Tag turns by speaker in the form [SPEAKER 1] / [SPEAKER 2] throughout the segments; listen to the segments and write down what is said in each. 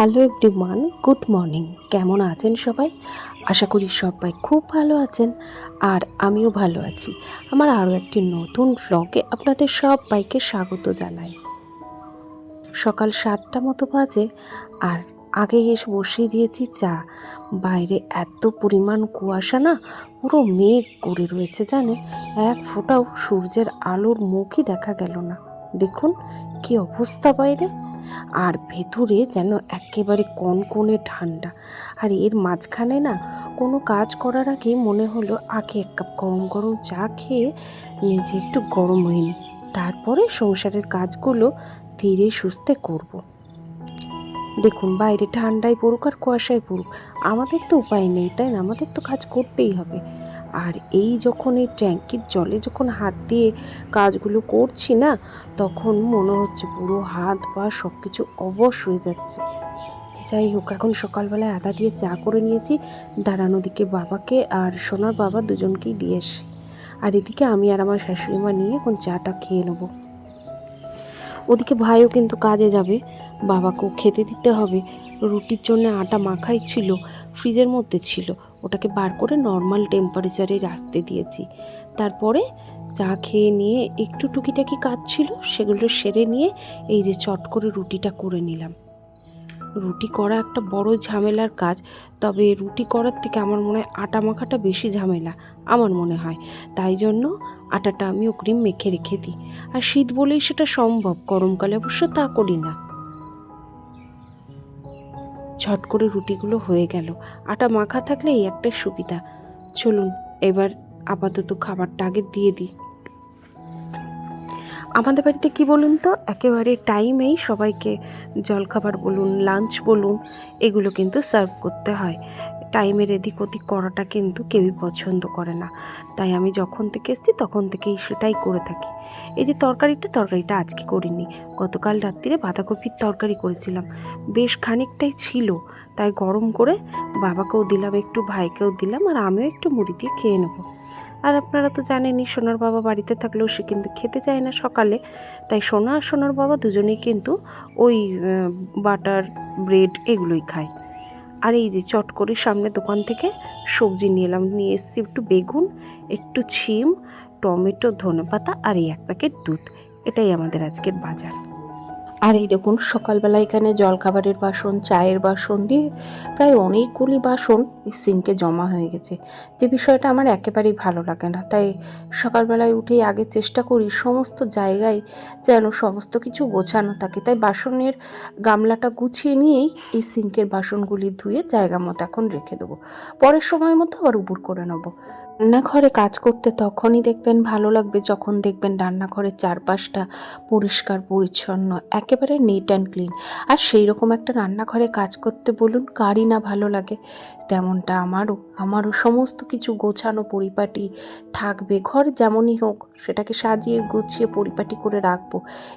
[SPEAKER 1] Hello everyone good morning কেমন আছেন সবাই? আশা করি সবাই খুব ভালো আছেন আর আমিও ভালো আছি। আমার আরও একটি নতুন ভ্লগে আপনাদের সবাইকে স্বাগত জানাই। সকাল সাতটা মতো বাজে আর আগে এসে বসিয়ে দিয়েছি চা। বাইরে এত পরিমাণ কুয়াশা না, পুরো মেঘ করে রয়েছে জানে এক ফোঁটাও সূর্যের আলোর মুখই দেখা গেল না। দেখুন কি অবস্থা বাইরে। আর ভেতরে যেন একেবারে কনকনে ঠান্ডা। আর এর মাঝখানে না কোনো কাজ করার আগে মনে হলো, আগে এক কাপ গরম গরম চা খেয়ে নিজে একটু গরম হয়ে নিই তারপরে সংসারের কাজগুলো ধীরে সুস্থে করব। দেখুন, বাইরে ঠান্ডায় পড়ুক আর কুয়াশায় পড়ুক, আমাদের তো উপায় নেই, তাই না? আমাদের তো কাজ করতেই হবে। আর এই যখন এই ট্যাঙ্কির জলে যখন হাত দিয়ে কাজগুলো করছি না, তখন মনে হচ্ছে পুরো হাত পা সব কিছু অবশ হয়ে যাচ্ছে। যাই হোক, এখন সকালবেলায় আদা দিয়ে চা করে নিয়েছি। দাঁড়ানো দিকে বাবাকে আর সোনার বাবা দুজনকেই দিয়ে এসি আর এদিকে আমি আর আমার শাশুড়ি মা নিয়ে এখন চাটা খেয়ে নেব। ওদিকে ভাইও কিন্তু কাজে যাবে। বাবাকেও খেতে দিতে হবে। রুটির জন্য আটা মাখাই ছিল, ফ্রিজের মধ্যে ছিল। ওটাকে বার করে নর্মাল টেম্পারেচারে রাখতে দিয়েছি। তারপরে চা খেয়ে নিয়ে একটু টুকিটাকি কাজ ছিল, সেগুলো সেরে নিয়ে এই যে চট করে রুটিটা করে নিলাম। রুটি করা একটা বড় ঝামেলার কাজ, তবে রুটি করার থেকে আমার মনে হয় আটা মাখাটা বেশি ঝামেলা, আমার মনে হয়। তাই জন্য আটাটা আমি অগ্রিম মেখে রেখে দিই। আর শীত বলেই সেটা সম্ভব, গরমকালে অবশ্য তা করি না। ঝট করে রুটিগুলো হয়ে গেল। আটা মাখা থাকলে এই একটাই সুবিধা। চলুন, এবার আপাতত খাবারটা আগে দিয়ে দিই। আমাদের বাড়িতে কি বলুন তো? একেবারে টাইমেই সবাইকে জলখাবার বলুন, লাঞ্চ বলুন, এগুলো কিন্তু সার্ভ করতে হয়। টাইমের এদিক ওদিক করাটা কিন্তু কেউই পছন্দ করে না। তাই আমি যখন থেকে এসেছি তখন থেকেই সেটাই করে থাকি। এই যে তরকারিটা তরকারিটা আজকে করিনি। গতকাল রাত্রিরে বাঁধাকপির তরকারি করেছিলাম। বেশ খানিকটাই ছিল। তাই গরম করে বাবাকেও দিলাম, একটু ভাইকেও দিলাম আর আমিও একটু মুড়ি দিয়ে খেয়ে নেব। আর আপনারা তো জানেনই, সোনার বাবা বাড়িতে থাকলেও সে কিন্তু খেতে চায় না সকালে। তাই সোনা আর সোনার বাবা দুজনেই কিন্তু ওই বাটার ব্রেড এগুলোই খায়। আর এই যে চট করে সামনে দোকান থেকে সবজি নিয়ে এলাম নিয়ে এসেছি একটু বেগুন, একটু ছিম, টমেটো, ধনেপাতা আর এই এক প্যাকেট দুধ। এটাই আমাদের আজকের বাজার। আর এই দেখুন, সকালবেলা এখানে জলখাবারের বাসন, চায়ের বাসন দিয়ে প্রায় অনেকগুলি বাসন সিঙ্কে জমা হয়ে গেছে। যে বিষয়টা আমার একেবারেই ভালো লাগে না। তাই সকালবেলায় উঠেই আগে চেষ্টা করি সমস্ত জায়গায় যেন সমস্ত কিছু গোছানো থাকে। তাই বাসনের গামলাটা গুছিয়ে নিয়েই এই সিঙ্কের বাসনগুলি ধুয়ে জায়গা মতো এখন রেখে দেবো। পরের সময় মতো আবার উপুর করে নেব। রান্নাঘরে কাজ করতে তখনই দেখবেন ভালো লাগবে যখন দেখবেন রান্নাঘরের চারপাশটা পরিষ্কার, পরিচ্ছন্ন, একেবারে নিট অ্যান্ড ক্লিন আর সেই রকম একটা রান্নাঘরে কাজ করতে বলুন, কারই না ভালো লাগে। তেমনটা আমারও আমারও সমস্ত কিছু গোছানো পরিপাটি থাকবে, ঘর যেমনই হোক, সেটাকে সাজিয়ে গুছিয়ে পরিপাটি করে রাখব।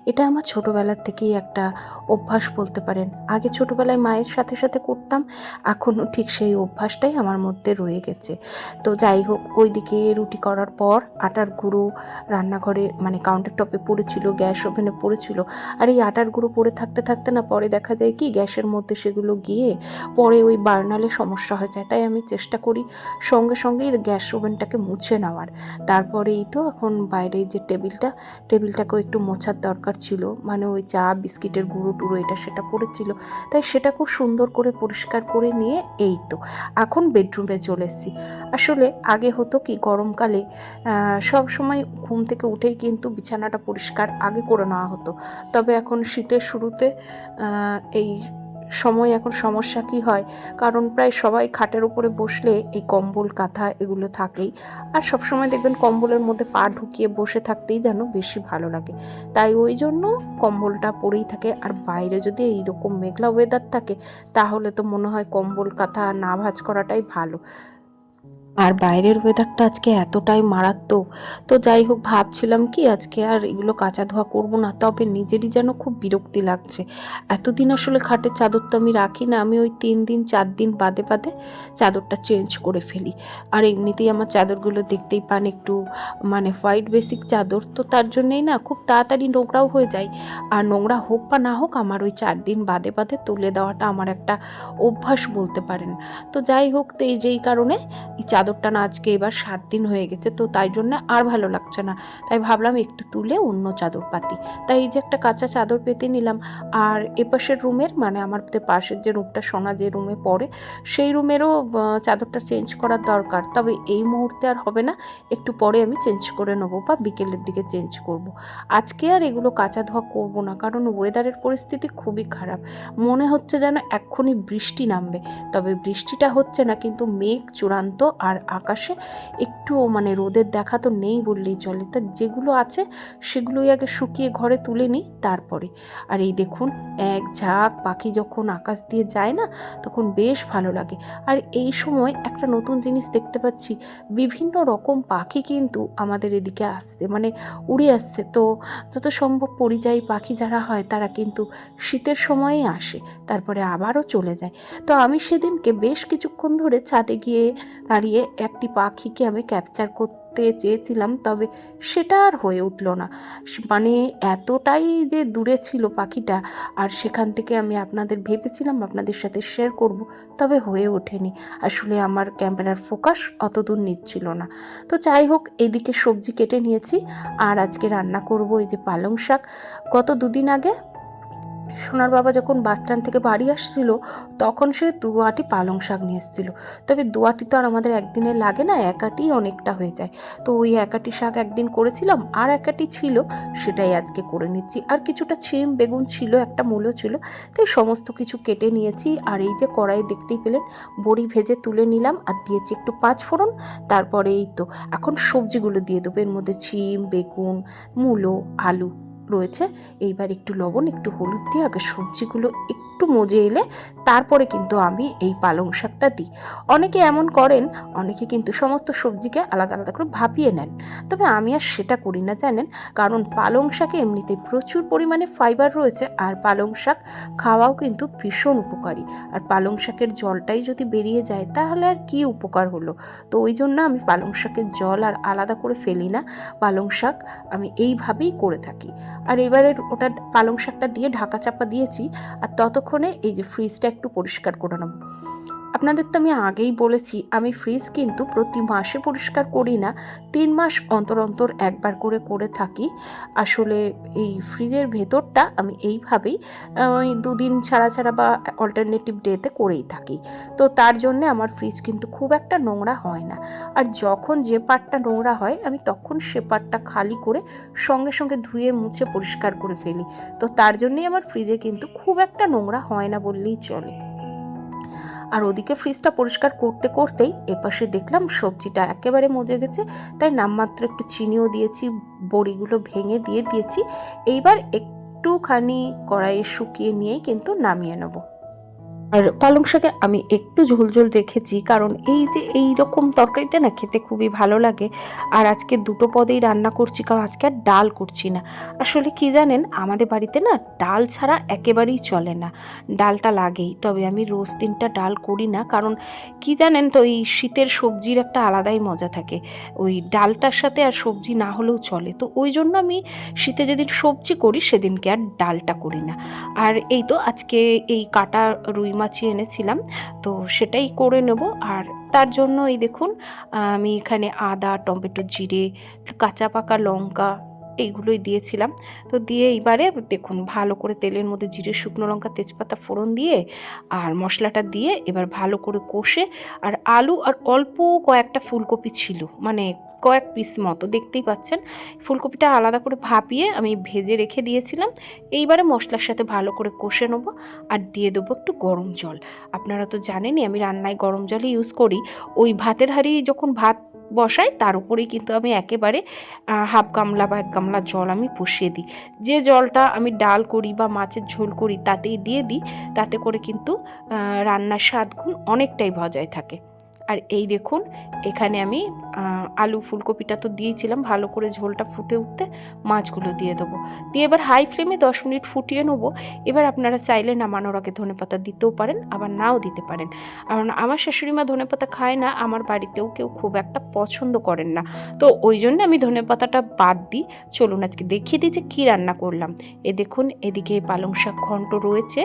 [SPEAKER 1] এটা আমার ছোটোবেলার থেকেই একটা অভ্যাস বলতে পারেন। আগে ছোটোবেলায় মায়ের সাথে সাথে করতাম, এখনও ঠিক সেই অভ্যাসটাই আমার মধ্যে রয়ে গেছে। তো যাই হোক ওইদিকে রুটি করার পর আটার গুঁড়ো রান্নাঘরে মানে কাউন্টার টপে পড়েছিল, গ্যাস ওভেনে পড়েছিল। আর এই আটার গুঁড়ো পড়ে থাকতে থাকতে না পরে দেখা যায় কি, গ্যাসের মধ্যে সেগুলো গিয়ে পরে ওই বার্নালে সমস্যা হয়ে যায়। তাই আমি চেষ্টা করি সঙ্গে সঙ্গে গ্যাস ওভেনটাকে মুছে নেওয়ার। তারপরেই তো এখন বাইরে যে টেবিলটা, টেবিলটাকেও একটু মোছার দরকার ছিল। মানে ওই চা, বিস্কিটের গুঁড়ো টুড়ো এটা সেটা পড়েছিল। তাই সেটা খুব সুন্দর করে পরিষ্কার করে নিয়ে এই তো। এখন বেডরুমে চলে এসেছি। আসলে আগে হতো কি গরমকালে সব সময় ঘুম থেকে উঠেই কিন্তু বিছানাটা পরিষ্কার আগে করে নেওয়া হতো। তবে এখন শীতের শুরুতে এই সময় এখন সমস্যা কি হয়? কারণ প্রায় সবাই খাটের উপরে বসলে এই কম্বল, কাঁথা এগুলো থাকেই। আর সব সময় দেখবেন কম্বলের মধ্যে পা ঢুকিয়ে বসে থাকতেই যেন বেশি ভালো লাগে। তাই ওই জন্য কম্বলটা পরেই থাকে। আর বাইরে যদি এইরকম মেঘলা ওয়েদার থাকে, তাহলে তো মনে হয় কম্বল, কাঁথা না ভাজ করাটাই ভালো। আর বাইরের ওয়েদারটা আজকে এতটাই মারাত্মক। তো যাই হোক, ভাবছিলাম কি আজকে আর এগুলো কাঁচা ধোয়া করব না, তবে নিজেরই যেন খুব বিরক্তি লাগছে। এতদিন আসলে খাটের চাদর তো আমি রাখি না, আমি ওই তিন দিন, চার দিন বাদে বাদে চাদরটা চেঞ্জ করে ফেলি। আর এমনিতেই আমার চাদরগুলো দেখতেই পান একটু মানে হোয়াইট বেসিক চাদর, তো তার জন্যেই না খুব তাড়াতাড়ি নোংরাও হয়ে যায়। আর নোংরা হোক বা না হোক, আমার ওই চার দিন বাদে বাদে তুলে দেওয়াটা আমার একটা অভ্যাস বলতে পারেন। তো যাই হোক, তো এই যেই কারণে এই চাদরটা না আজকে এবার সাত দিন হয়ে গেছে, তো তাই জন্য আর ভালো লাগছে না। তাই ভাবলাম একটু তুলে অন্য চাদর পাতি তাই এই যে একটা কাঁচা চাদর পেতে নিলাম, আর এপাশের রুমের মানে আমার পাশের যে রুমটা, সোনা যে রুমে পড়ে, সেই রুমেরও চাদরটা চেঞ্জ করার দরকার। তবে এই মুহূর্তে আর হবে না, একটু পরে আমি চেঞ্জ করে নেব বা বিকেলের দিকে চেঞ্জ করব। আজকে আর এগুলো কাঁচা ধোয়া করব না, কারণ ওয়েদারের পরিস্থিতি খুবই খারাপ। মনে হচ্ছে যেন এক্ষুনি বৃষ্টি নামবে, তবে বৃষ্টিটা হচ্ছে না, কিন্তু মেঘ চূড়ান্ত আর আকাশে একটুও মানে রোদের দেখা তো নেই বললেই চলে। তা যেগুলো আছে সেগুলোই আগে শুকিয়ে ঘরে তুলে নিই তারপরে। আর এই দেখুন, এক ঝাঁক পাখি যখন আকাশ দিয়ে যায় না, তখন বেশ ভালো লাগে। আর এই সময় একটা নতুন জিনিস দেখতে পাচ্ছি, বিভিন্ন রকম পাখি কিন্তু আমাদের এদিকে আসছে মানে উড়ে আসছে। তো যত সম্ভব পরিযায়ী পাখি যারা হয়, তারা কিন্তু শীতের সময়েই আসে, তারপরে আবারও চলে যায়। তো আমি সেদিনকে বেশ কিছুক্ষণ ধরে ছাদে গিয়ে দাঁড়িয়ে একটি পাখিকে আমি ক্যাপচার করতে চেয়েছিলাম, তবে সেটা আর হয়ে উঠল না। মানে এতটাই যে দূরে ছিল পাখিটা, আর সেখান থেকে আমি আপনাদের ভেবেছিলাম আপনাদের সাথে শেয়ার করব, তবে হয়ে ওঠেনি। আসলে আমার ক্যামেরার ফোকাস অত দূর নিচ্ছিল না। তো যাই হোক এইদিকে সবজি কেটে নিয়েছি, আর আজকে রান্না করব এই যে পালং শাক। গত দুদিন আগে সোনার বাবা যখন বাস স্ট্যান্ড থেকে বাড়ি আসছিল, তখন সে দুয়াটি পালং শাক নিয়ে এসেছিল। তবে দুয়াটি তো আর আমাদের একদিনে লাগে না একাটি অনেকটা হয়ে যায়। তো ওই একাটি শাক একদিন করেছিলাম, আর একাটি ছিল, সেটাই আজকে করে নিচ্ছি। আর কিছুটা ছিম, বেগুন ছিল, একটা মূলো ছিল, তাই সমস্ত কিছু কেটে নিয়েছি। আর এই যে কড়াই দেখতেই পেলেন, বড়ি ভেজে তুলে নিলাম, আর দিয়েছি একটু পাঁচ ফোড়ন, তারপরে এই তো, এখন সবজিগুলো দিয়ে দেবো। এর মধ্যে ছিম, বেগুন, মূলো, আলু। রয়েছে। এইবার একটু লবণ একটু হলুদ দিয়ে আগে সবজিগুলো একটু মজে এলে তারপরে কিন্তু আমি এই পালং শাকটা দিই। অনেকে এমন করেন, অনেকে কিন্তু সমস্ত সবজিকে আলাদা আলাদা করে ভাপিয়ে নেন। তবে আমি আর সেটা করি না, জানেন? কারণ পালং শাকে এমনিতে প্রচুর পরিমাণে ফাইবার রয়েছে আর পালং শাক খাওয়াও কিন্তু ভীষণ উপকারী। আর পালং শাকের জলটাই যদি বেরিয়ে যায়, তাহলে আর কি উপকার হলো? তো ওই জন্য আমি পালং শাকের জল আর আলাদা করে ফেলি না। পালং শাক আমি এইভাবেই করে থাকি। আর এবারে ওটা পালং শাকটা দিয়ে ঢাকা চাপা দিয়েছি। আর ততক্ষণে এই যে ফ্রিজটা একটু পরিষ্কার করে নেব। আপনাদের তো আমি আগেই বলেছি, আমি ফ্রিজ কিন্তু প্রতি মাসে পরিষ্কার করি না। তিন মাস অন্তর অন্তর একবার করে করে থাকি। আসলে এই ফ্রিজের ভেতরটা আমি এইভাবেই ওই দুদিন ছাড়া ছাড়া বা অল্টারনেটিভ ডেতে করেই থাকি। তো তার জন্যে আমার ফ্রিজ কিন্তু খুব একটা নোংরা হয় না। আর যখন যে পাটটা নোংরা হয়, আমি তখন সে পাটটা খালি করে সঙ্গে সঙ্গে ধুয়ে মুছে পরিষ্কার করে ফেলি। তো তার জন্যই আমার ফ্রিজে কিন্তু খুব একটা নোংরা হয় না বললেই চলে। আর ওদিকে ফ্রিজটা পরিষ্কার করতে করতেই এপাশে দেখলাম সবজিটা একেবারে মজে গেছে, তাই নামমাত্র একটু চিনিও দিয়েছি, বড়িগুলো ভেঙে দিয়ে দিয়েছি। এইবার একটুখানি কড়াইয়ে শুকিয়ে নিয়েই কিন্তু নামিয়ে নেব। আর পালং শাকে আমি একটু ঝোল ঝোল রেখেছি, কারণ এই যে এই রকম তরকারিটা না খেতে খুবই ভালো লাগে। আর আজকে দুটো পদেই রান্না করছি, কারণ আজকে আর ডাল করছি না। আসলে কি জানেন, আমাদের বাড়িতে না ডাল ছাড়া একেবারেই চলে না। ডালটা লাগেই, তবে আমি রোজ দিনটা ডাল করি না, কারণ কি জানেন তো, এই শীতের সবজির একটা আলাদাই মজা থাকে। ওই ডালটার সাথে আর সবজি না হলেও চলে। তো ওই জন্য আমি শীতে যেদিন সবজি করি, সেদিনকে আর ডালটা করি না। আর এই তো আজকে এই কাটা রুই মাছই এনেছিলাম। তো সেটাই করে নেব। আর তার জন্য এই দেখুন, আমি এখানে আদা, টমেটো, জিরে, কাঁচা পাকা লঙ্কা এইগুলোই দিয়েছিলাম। তো দিয়ে এইবারে দেখুন, ভালো করে তেলের মধ্যে জিরে, শুকনো লঙ্কা, তেজপাতা ফোড়ন দিয়ে আর মশলাটা দিয়ে এবার ভালো করে কষে, আর আলু আর অল্প কয়েকটা ফুলকপি ছিল মানে কয়েক পিস মতো, দেখতেই পাচ্ছেন। ফুলকপিটা আলাদা করে ভাপিয়ে আমি ভেজে রেখে দিয়েছিলাম। এইবারে মশলার সাথে ভালো করে কষে নেব আর দিয়ে দেবো একটু গরম জল। আপনারা তো জানেনই, আমি রান্নায় গরম জলই ইউজ করি। ওই ভাতের হাঁড়ি যখন ভাত বসাই, তার উপরেই কিন্তু আমি একেবারে হাফ গামলা বা এক গামলা জল আমি বসিয়ে দিই। যে জলটা আমি ডাল করি বা মাছের ঝোল করি, তাতেই দিয়ে দিই। তাতে করে কিন্তু রান্নার স্বাদ গুণ অনেকটাই বজায় থাকে। আর এই দেখুন, এখানে আমি আলু ফুলকপিটা তো দিয়েছিলাম, ভালো করে ঝোলটা ফুটে উঠতে মাছগুলো দিয়ে দেবো। দিয়ে এবার হাই ফ্লেমে দশ মিনিট ফুটিয়ে নেব। এবার আপনারা চাইলে নামানোর আগে ধনেপাতা দিতেও পারেন, আবার নাও দিতে পারেন। কারণ আমার শাশুড়ি মা ধনেপাতা খায় না, আমার বাড়িতেও কেউ খুব একটা পছন্দ করেন না। তো ওই জন্য আমি ধনেপাতাটা বাদ দিই। চলুন আজকে দেখিয়ে দিই যে কী রান্না করলাম। এ দেখুন, এদিকে পালং শাক ঘন্ট রয়েছে,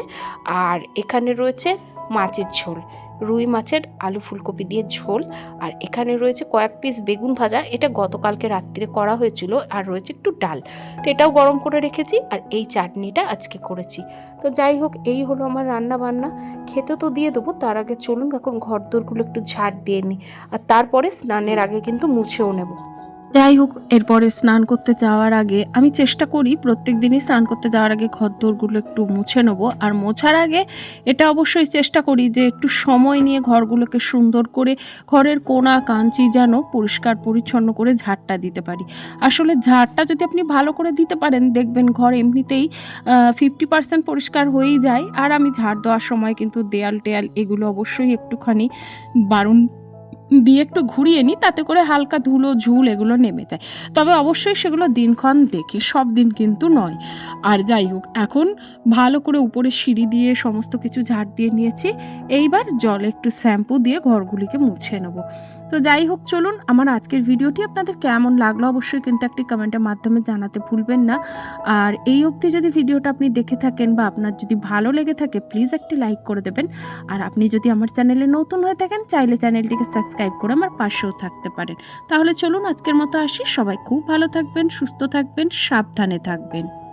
[SPEAKER 1] আর এখানে রয়েছে মাছের ঝোল। রুই মাছের আলু ফুলকপি দিয়ে ঝোল, আর এখানে রয়েছে কয়েক পিস বেগুন ভাজা। এটা গতকালকে রাত্রিরে করা হয়েছিল, আর রয়েছে একটু ডাল। তো এটাও গরম করে রেখেছি, আর এই চাটনিটা আজকে করেছি। তো যাই হোক, এই হলো আমার রান্না বান্না খেতে তো দিয়ে দেবো, তার আগে চলুন এখন ঘর দোরগুলো একটু ঝাড় দিয়ে নিই। আর তারপরে স্নানের আগে কিন্তু মুছেও নেব। যাই হোক, এরপরে স্নান করতে যাওয়ার আগে আমি চেষ্টা করি প্রত্যেক দিনই স্নান করতে যাওয়ার আগে ঘরদোরগুলো একটু মুছে নেব। আর মোছার আগে এটা অবশ্যই চেষ্টা করি যে একটু সময় নিয়ে ঘরগুলোকে সুন্দর করে ঘরের কোনা কাঞ্চি যেন পরিষ্কার পরিচ্ছন্ন করে ঝাড়টা দিতে পারি। আসলে ঝাড়টা যদি আপনি ভালো করে দিতে পারেন, দেখবেন ঘর এমনিতেই ফিফটি পার্সেন্ট পরিষ্কার হয়েই যায়। আর আমি ঝাড় দেওয়ার সময় কিন্তু দেয়াল টেয়াল এগুলো অবশ্যই একটুখানি বারণ দিয়ে একটু ঘুরিয়ে নিই তাতে করে হালকা ধুলো, ঝুল এগুলো নেমে যায়। তবে অবশ্যই সেগুলো দিনক্ষণ দেখে, সব দিন কিন্তু নয়। আর যাই হোক, এখন ভালো করে উপরে সিঁড়ি দিয়ে সমস্ত কিছু ঝাড় দিয়ে নিয়েছি। এইবার জলে একটু শ্যাম্পু দিয়ে ঘরগুলিকে মুছে নেব। তো যাই হোক, চলুন আমার আজকের ভিডিওটি আপনাদের কেমন লাগল অবশ্যই কিন্তু একটি কমেন্টের মাধ্যমে জানাতে ভুলবেন না। আর এই অবধি যদি ভিডিওটা আপনি দেখে থাকেন বা আপনার যদি ভালো লেগে থাকে প্লিজ একটি লাইক করে দেবেন। আর আপনি যদি আমার চ্যানেলে নতুন হয়ে থাকেন, চাইলে চ্যানেলটিকে সাবস্ক্রাইব করে আমার পাশেও থাকতে পারেন। তাহলে চলুন আজকের মতো আসি। সবাই খুব ভালো থাকবেন, সুস্থ থাকবেন, সাবধানে থাকবেন।